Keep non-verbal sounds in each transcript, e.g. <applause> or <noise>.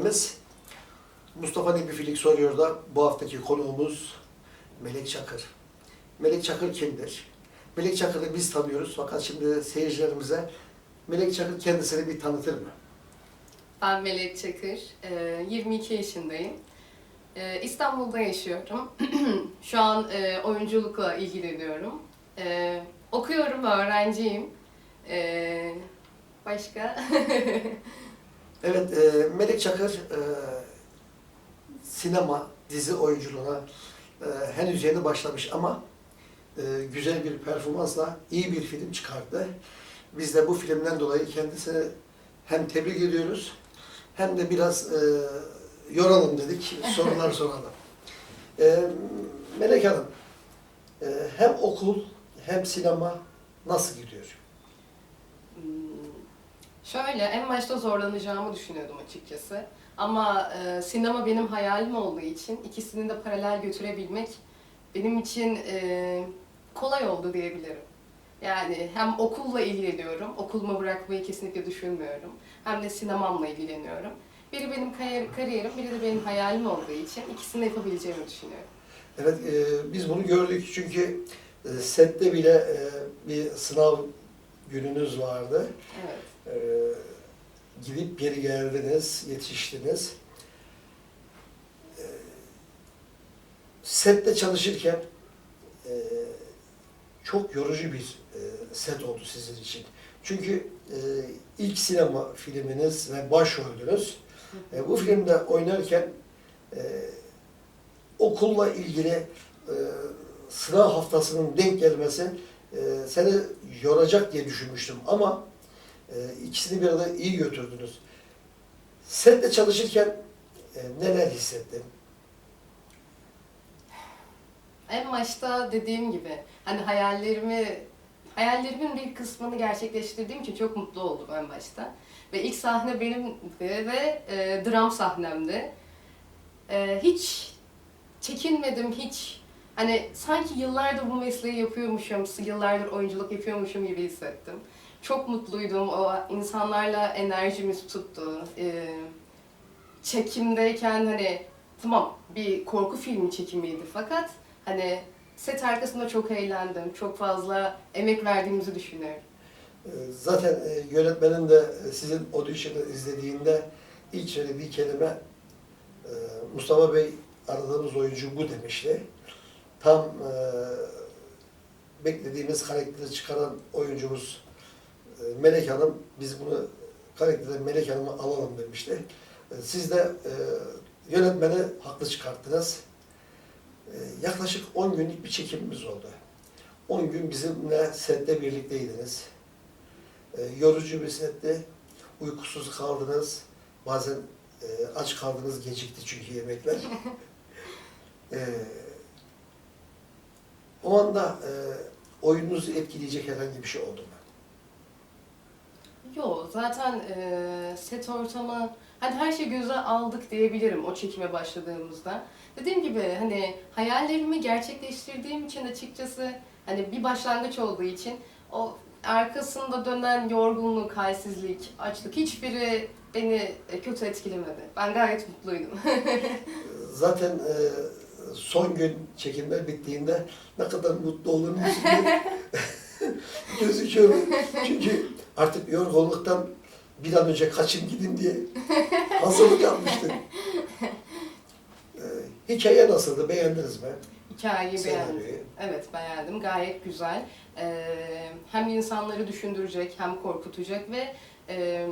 yönetmenimiz Mustafa Nebifilik soruyor da bu haftaki konuğumuz Melek Çakır. Melek Çakır kimdir? Melek Çakır'ı biz tanıyoruz fakat şimdi seyircilerimize Melek Çakır kendisini bir tanıtır mı? Ben Melek Çakır, e, 22 yaşındayım. E, İstanbul'da yaşıyorum. <clears throat> Şu an e, oyunculukla ilgileniyorum. E, Okuyorum, öğrenciyim. E, Başka? <laughs> Evet, e, Melek Çakır e, sinema, dizi oyunculuğuna e, henüz yeni başlamış ama e, güzel bir performansla iyi bir film çıkardı. Biz de bu filmden dolayı kendisini hem tebrik ediyoruz hem de biraz e, yoralım dedik, sorular <laughs> soralım. E, Melek Hanım, e, hem okul hem sinema nasıl gidiyor? Hmm, Şöyle, en başta zorlanacağımı düşünüyordum açıkçası. Ama e, sinema benim hayalim olduğu için ikisini de paralel götürebilmek benim için e, kolay oldu diyebilirim. Yani hem okulla ilgileniyorum, okulumu bırakmayı kesinlikle düşünmüyorum. Hem de sinemamla ilgileniyorum. Biri benim kariyer- kariyerim, biri de benim hayalim olduğu için ikisini de yapabileceğimi düşünüyorum. Evet, e, biz bunu gördük çünkü e, sette bile e, bir sınav gününüz vardı. Evet. E, gidip geri geldiniz, yetiştiniz. E, sette çalışırken e, çok yorucu bir e, set oldu sizin için. Çünkü e, ilk sinema filminiz ve başrolünüz. E, bu filmde oynarken okulla ilgili e, sınav haftasının denk gelmesi seni yoracak diye düşünmüştüm ama e, ikisini bir arada iyi götürdünüz. Sette çalışırken e, neler hissettin? En başta dediğim gibi hani hayallerimi hayallerimin bir kısmını gerçekleştirdiğim için çok mutlu oldum en başta. Ve ilk sahne benimdi ve e, dram sahnemdi. E, hiç çekinmedim hiç. Hani sanki yıllardır bu mesleği yapıyormuşum, yıllardır oyunculuk yapıyormuşum gibi hissettim. Çok mutluydum. O insanlarla enerjimiz tuttu. E, çekimdeyken hani tamam bir korku filmi çekimiydi fakat hani set arkasında çok eğlendim. Çok fazla emek verdiğimizi düşünüyorum. E, zaten e, yönetmenin de e, sizin audition'ı izlediğinde ilk söylediği kelime e, Mustafa Bey aradığımız oyuncu bu demişti. Tam beklediğimiz karakteri çıkaran oyuncumuz Melek Hanım, biz bunu karakterden Melek Hanım'ı alalım demişti. E, siz de e, yönetmeni haklı çıkarttınız. E, yaklaşık 10 günlük bir çekimimiz oldu. 10 gün bizimle sette birlikteydiniz. E, yorucu bir sette, uykusuz kaldınız. Bazen e, aç kaldınız, gecikti çünkü yemekler. <laughs> e, o anda e, oyununuzu etkileyecek herhangi bir şey oldu mu? Yo zaten e, set ortamı hani her şeyi göze aldık diyebilirim o çekime başladığımızda. Dediğim gibi hani hayallerimi gerçekleştirdiğim için açıkçası hani bir başlangıç olduğu için o arkasında dönen yorgunluk, halsizlik, açlık hiçbiri beni e, kötü etkilemedi. Ben gayet mutluydum. <laughs> Zaten e, son gün çekimler bittiğinde ne kadar mutlu olduğunu düşünüyorum. <laughs> <laughs> gözüküyor. Çünkü artık yorgunluktan bir an önce kaçın gidin diye <laughs> hazırlık yapmıştık. E, hikaye nasıldı? Beğendiniz mi? Hikayeyi beğendim. Evet beğendim. Gayet güzel. Ee, hem insanları düşündürecek hem korkutacak ve e,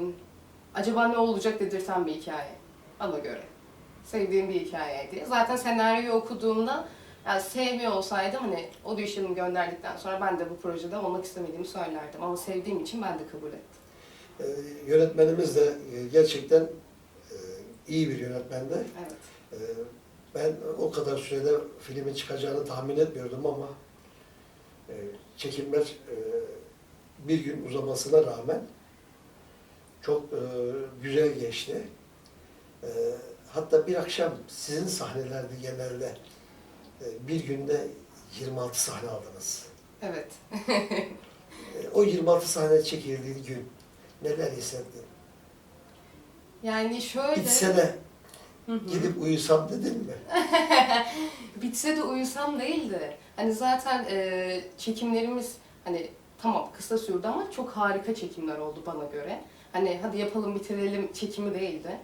acaba ne olacak dedirten bir hikaye. Bana göre. Sevdiğim bir hikayeydi. Zaten senaryoyu okuduğumda yani sevmiyor olsaydım hani audition'ı gönderdikten sonra ben de bu projede olmak istemediğimi söylerdim. Ama sevdiğim için ben de kabul ettim. E, yönetmenimiz de e, gerçekten e, iyi bir yönetmendi. Evet. Ee, Ben o kadar sürede filmin çıkacağını tahmin etmiyordum ama e, çekimler e, bir gün uzamasına rağmen çok e, güzel geçti. E, Hatta bir akşam sizin sahnelerde genelde bir günde 26 sahne aldınız. Evet. E, O 26 sahne çekildiği gün neler hissettin? Yani şöyle... Bitse de gidip uyusam dedin mi? <laughs> Bitse de uyusam değil de hani zaten e, çekimlerimiz hani tamam kısa sürdü ama çok harika çekimler oldu bana göre. Hani hadi yapalım bitirelim çekimi değildi.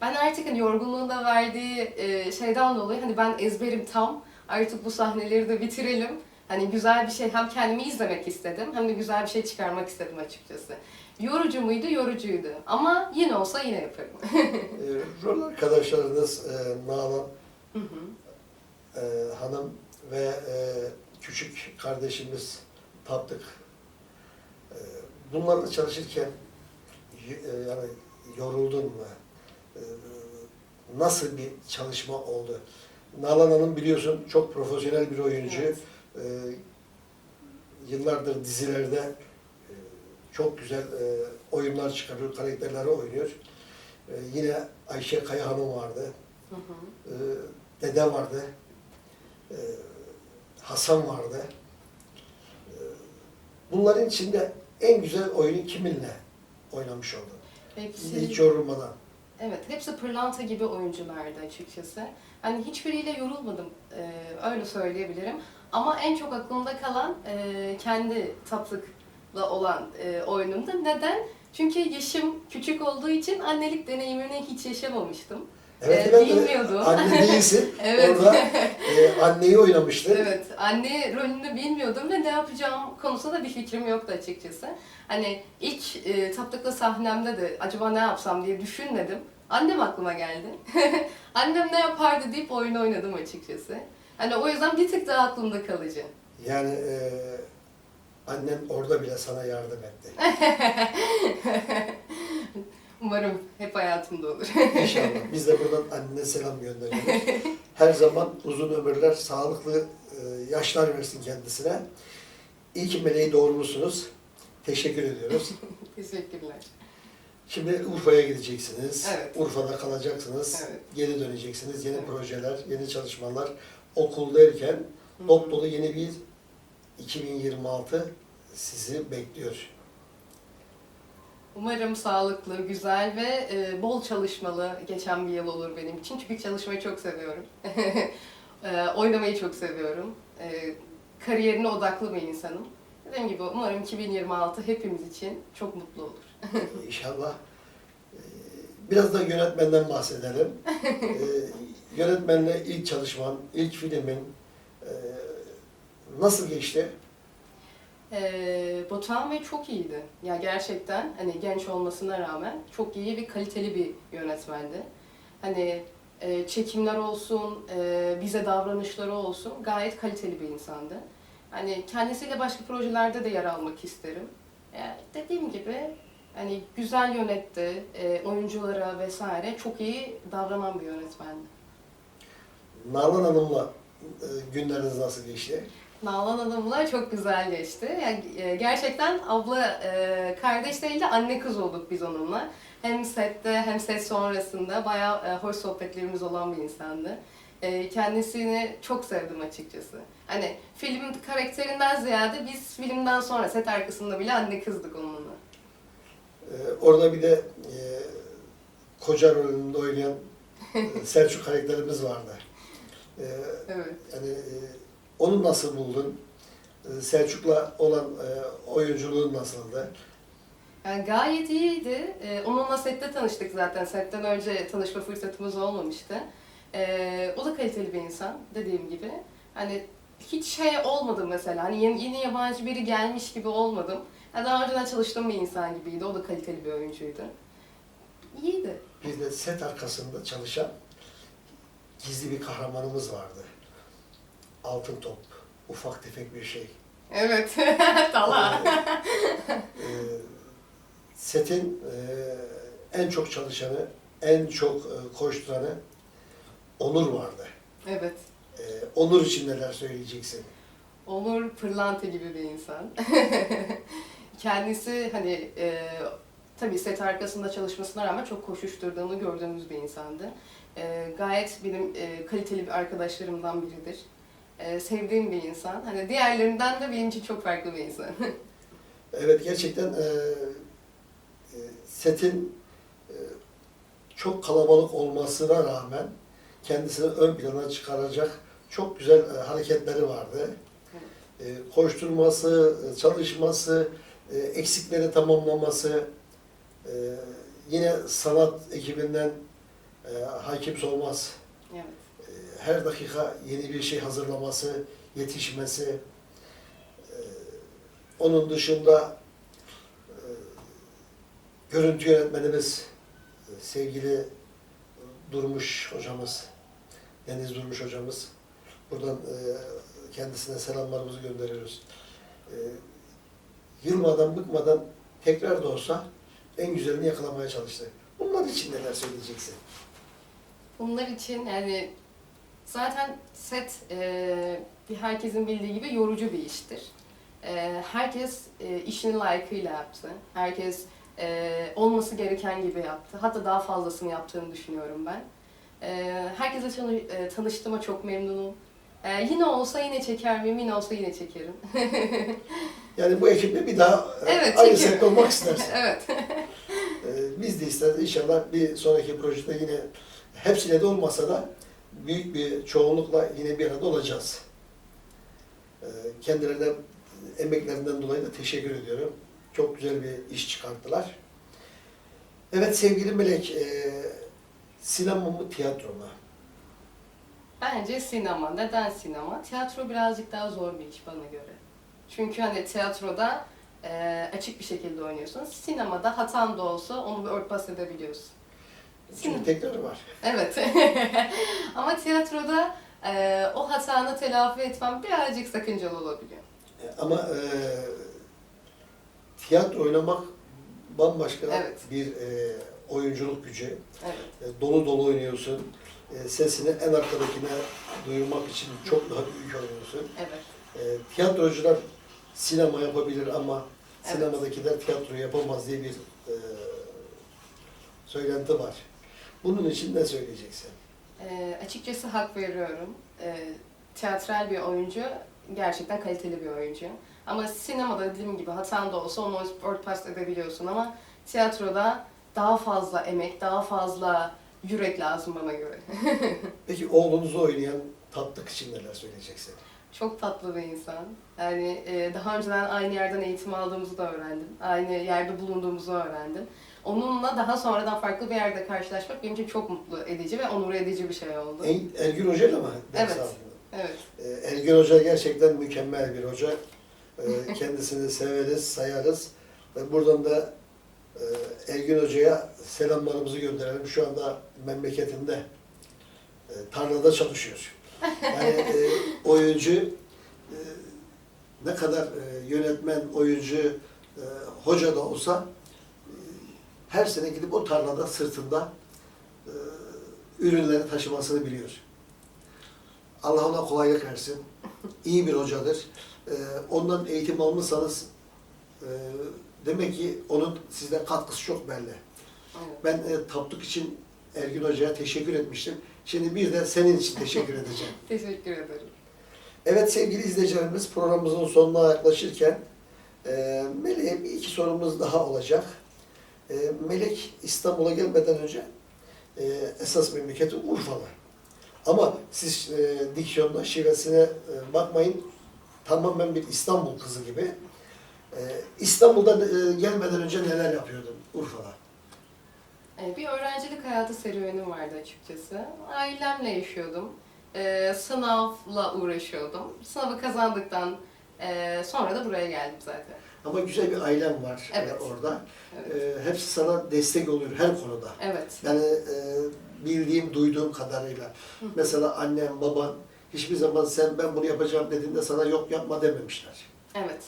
Ben artık hani yorgunluğun da verdiği e, şeyden dolayı hani ben ezberim tam artık bu sahneleri de bitirelim. Hani güzel bir şey hem kendimi izlemek istedim hem de güzel bir şey çıkarmak istedim açıkçası. Yorucu muydu? Yorucuydu. Ama yine olsa yine yaparım. <laughs> E, rol arkadaşlarınız e, Nalan Hı hı. e, Hanım ve e, küçük kardeşimiz Tatlık. E, bunlarla çalışırken e, yani yoruldun mu? E, nasıl bir çalışma oldu? Nalan Hanım biliyorsun çok profesyonel bir oyuncu. Evet. E, yıllardır dizilerde e, çok güzel e, oyunlar çıkarıyor, karakterleri oynuyor. E, yine Ayşe Kaya Hanım vardı. Hı hı. Ee, dede vardı, ee, Hasan vardı. Ee, bunların içinde en güzel oyunu kiminle oynamış oldun? Hepsi... Hiç yorulmadan. Evet, hepsi pırlanta gibi oyunculardı açıkçası. Hani hiçbiriyle yorulmadım, e, öyle söyleyebilirim. Ama en çok aklımda kalan e, kendi tatlıkla olan e, oyunumdu. Neden? Çünkü yaşım küçük olduğu için annelik deneyimini hiç yaşamamıştım. Evet, ben de bilmiyordum. anne değilsin. <laughs> Evet. Orada e, anneyi oynamıştın. Evet, anne rolünü bilmiyordum ve ne yapacağım konusunda da bir fikrim yoktu açıkçası. Hani ilk e, tatlıklı sahnemde de acaba ne yapsam diye düşünmedim. Annem aklıma geldi. <laughs> Annem ne yapardı deyip oyun oynadım açıkçası. Hani o yüzden bir tık daha aklımda kalıcı. Yani e, annen orada bile sana yardım etti. <laughs> Umarım hep hayatımda olur. İnşallah. Biz de buradan annene selam gönderiyoruz. Her zaman uzun ömürler, sağlıklı e, yaşlar versin kendisine. İyi ki meleği doğurmuşsunuz. Teşekkür ediyoruz. <laughs> Teşekkürler. Şimdi Urfa'ya gideceksiniz. Evet. Urfa'da kalacaksınız. Evet. Geri döneceksiniz. Yeni Evet. projeler, yeni çalışmalar. Okul derken Hı hı. dop dolu yeni bir 2026 sizi bekliyor. Umarım sağlıklı, güzel ve e, bol çalışmalı geçen bir yıl olur benim için. Çünkü çalışmayı çok seviyorum. <laughs> e, oynamayı çok seviyorum. E, kariyerine odaklı bir insanım. Dediğim gibi umarım 2026 hepimiz için çok mutlu olur. <laughs> İnşallah. Ee, Biraz da yönetmenden bahsedelim. Ee, Yönetmenle ilk çalışman, ilk filmin e, nasıl geçti? E, Batuhan Bey çok iyiydi. Ya gerçekten hani genç olmasına rağmen çok iyi ve kaliteli bir yönetmendi. Hani e, çekimler olsun, e, bize davranışları olsun gayet kaliteli bir insandı. Hani kendisiyle başka projelerde de yer almak isterim. E, dediğim gibi hani güzel yönetti, e, oyunculara vesaire çok iyi davranan bir yönetmendi. Nalan Hanım'la e, günleriniz nasıl geçti? Nalan Hanım'la çok güzel geçti. Yani e, gerçekten abla e, kardeş değil de anne kız olduk biz onunla. Hem sette hem set sonrasında bayağı e, hoş sohbetlerimiz olan bir insandı. E, kendisini çok sevdim açıkçası. Hani film karakterinden ziyade biz filmden sonra set arkasında bile anne kızdık onunla. Orada bir de e, koca rolünde oynayan e, <laughs> Selçuk karakterimiz vardı. Ee, Evet. Yani e, onu nasıl buldun? Ee, Selçuk'la olan e, oyunculuğun nasıldı? Yani gayet iyiydi. Ee, onunla sette tanıştık zaten. Setten önce tanışma fırsatımız olmamıştı. Ee, o da kaliteli bir insan dediğim gibi. Hani hiç şey olmadı mesela. Hani yeni, yeni yabancı biri gelmiş gibi olmadım. Yani daha önceden çalıştığım bir insan gibiydi. O da kaliteli bir oyuncuydu. İyiydi. Bir de set arkasında çalışan gizli bir kahramanımız vardı. Altın top. Ufak tefek bir şey. Evet. <laughs> Tala. Ee, setin e, en çok çalışanı, en çok e, koşturanı Onur vardı. evet. Ee, Onur için neler söyleyeceksin? Onur pırlanta gibi bir insan. <laughs> Kendisi hani e, tabii set arkasında çalışmasına rağmen çok koşuşturduğunu gördüğümüz bir insandı. E, gayet benim e, kaliteli bir arkadaşlarımdan biridir. E, sevdiğim bir insan. Hani diğerlerinden de benim için çok farklı bir insan. <laughs> Evet gerçekten e, e, setin e, çok kalabalık olmasına rağmen kendisini ön plana çıkaracak çok güzel e, hareketleri vardı. E, koşturması, e, çalışması, e, eksikleri tamamlaması, e, yine sanat ekibinden e, Hakim Solmaz Evet. Her dakika yeni bir şey hazırlaması, yetişmesi. e, Onun dışında e, görüntü yönetmenimiz e, sevgili Durmuş hocamız, Deniz Durmuş hocamız. Buradan kendisine selamlarımızı gönderiyoruz. Yılmadan, bıkmadan tekrar da olsa en güzelini yakalamaya çalıştı. Bunlar için neler söyleyeceksin? Bunlar için yani zaten set e, bir herkesin bildiği gibi yorucu bir iştir. E, herkes e, işini layıkıyla yaptı. Herkes e, olması gereken gibi yaptı. Hatta daha fazlasını yaptığını düşünüyorum ben. E, herkese tanı- e, tanıştığıma çok memnunum. E, yine olsa yine çeker miyim? Yine olsa yine çekerim. <laughs> Yani bu ekiple bir daha e, Evet, aynı sette olmak istersin. <laughs> evet. Ee, Biz de isteriz inşallah bir sonraki projede yine hepsiyle de olmasa da büyük bir çoğunlukla yine bir arada olacağız. Ee, Kendilerine emeklerinden dolayı da teşekkür ediyorum. Çok güzel bir iş çıkarttılar. Evet sevgili Melek, e, sinema mı tiyatro mu? Bence sinema. Neden sinema? Tiyatro birazcık daha zor bir iş bana göre. Çünkü hani tiyatroda e, açık bir şekilde oynuyorsun. Sinemada hatan da olsa onu bir örtbas edebiliyorsun. Çünkü tekrarı var. Evet. <laughs> Tiyatroda e, o hatanı telafi etmem birazcık sakıncalı olabiliyor. E, Ama e, tiyatro oynamak bambaşka Evet. bir e, oyunculuk gücü. Evet. E, dolu dolu oynuyorsun. E, sesini en arkadakine duyurmak için çok daha büyük oynuyorsun. Evet. E, tiyatrocular sinema yapabilir ama Evet. sinemadakiler tiyatro yapamaz diye bir e, söylenti var. Bunun için ne söyleyeceksin? E, açıkçası hak veriyorum. E, tiyatral bir oyuncu gerçekten kaliteli bir oyuncu. Ama sinemada dediğim gibi hatan da olsa onu örtbas edebiliyorsun ama tiyatroda daha fazla emek, daha fazla yürek lazım bana göre. <laughs> Peki oğlunuzu oynayan tatlık için neler söyleyeceksin? Çok tatlı bir insan. Yani e, daha önceden aynı yerden eğitim aldığımızı da öğrendim. Aynı yerde bulunduğumuzu öğrendim. Onunla daha sonradan farklı bir yerde karşılaşmak benim için çok mutlu edici ve onur edici bir şey oldu. En, Ergün Hoca ile mi Evet. Evet. Ee, Ergün Hoca gerçekten mükemmel bir hoca. Ee, <laughs> Kendisini severiz, sayarız. Ve buradan da e, Ergün Hoca'ya selamlarımızı gönderelim. Şu anda memleketinde e, tarlada çalışıyor. Yani e, oyuncu e, ne kadar e, yönetmen, oyuncu, e, hoca da olsa her sene gidip o tarlada sırtında e, ürünleri taşımasını biliyor. Allah ona kolaylık versin. İyi bir hocadır. Ee, ondan eğitim almışsanız e, demek ki onun size katkısı çok belli. Ben e, Tapduk için Ergün Hoca'ya teşekkür etmiştim. Şimdi bir de senin için teşekkür edeceğim. <laughs> Teşekkür ederim. Evet sevgili izleyicilerimiz programımızın sonuna yaklaşırken e, Melek'e bir iki sorumuz daha olacak. E, Melek İstanbul'a gelmeden önce e, esas memleketi Urfalı. Ama siz e, diksiyonuna, şivesine e, bakmayın. Tamamen bir İstanbul kızı gibi. E, İstanbul'da e, gelmeden önce neler yapıyordun Urfa'da? Ee, Bir öğrencilik hayatı serüvenim vardı açıkçası. Ailemle yaşıyordum. Ee, sınavla uğraşıyordum. Sınavı kazandıktan e, sonra da buraya geldim zaten. Ama güzel bir ailem var e, Evet. orada. Evet. E, hepsi sana destek oluyor her konuda. Evet. Yani e, bildiğim, duyduğum kadarıyla. Mesela annem, baban hiçbir zaman sen ben bunu yapacağım dediğinde sana yok yapma dememişler. Evet.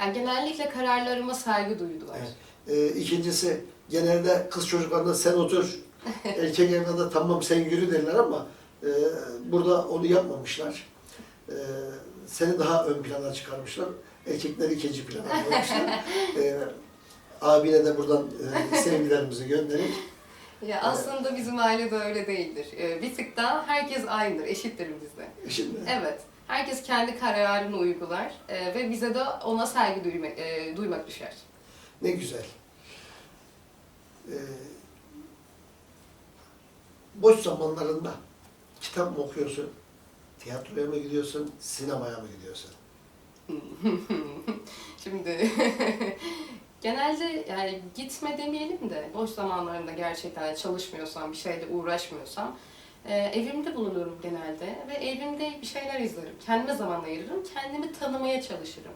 Yani genellikle kararlarıma saygı duydular. Evet. E, ikincisi genelde kız çocuklarına sen otur, <laughs> erkek evlada tamam sen yürü derler ama e, burada onu yapmamışlar. E, seni daha ön plana çıkarmışlar. Erkekleri ikinci plana koymuşlar. <laughs> E, abine de buradan e, sevgilerimizi gönderin. Ya aslında bizim ailede öyle değildir. Ee, bir tık daha herkes aynıdır, eşittir bizde. Şimdi Evet. Herkes kendi kararını uygular ee, ve bize de ona saygı duyma, e, duymak düşer. Ne güzel. Ee, boş zamanlarında kitap mı okuyorsun? Tiyatroya mı gidiyorsun? Sinemaya mı gidiyorsun? <laughs> Şimdi <laughs> genelde yani gitme demeyelim de boş zamanlarında gerçekten çalışmıyorsam, bir şeyle uğraşmıyorsam e, evimde bulunurum genelde ve evimde bir şeyler izlerim. Kendime zaman ayırırım, kendimi tanımaya çalışırım.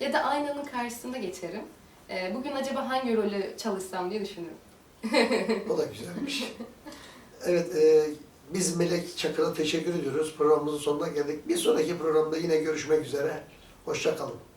Ya da aynanın karşısında geçerim. E, bugün acaba hangi rolü çalışsam diye düşünürüm. <laughs> O da güzelmiş. Evet, e, biz Melek Çakır'a teşekkür ediyoruz. Programımızın sonuna geldik. Bir sonraki programda yine görüşmek üzere. Hoşça kalın.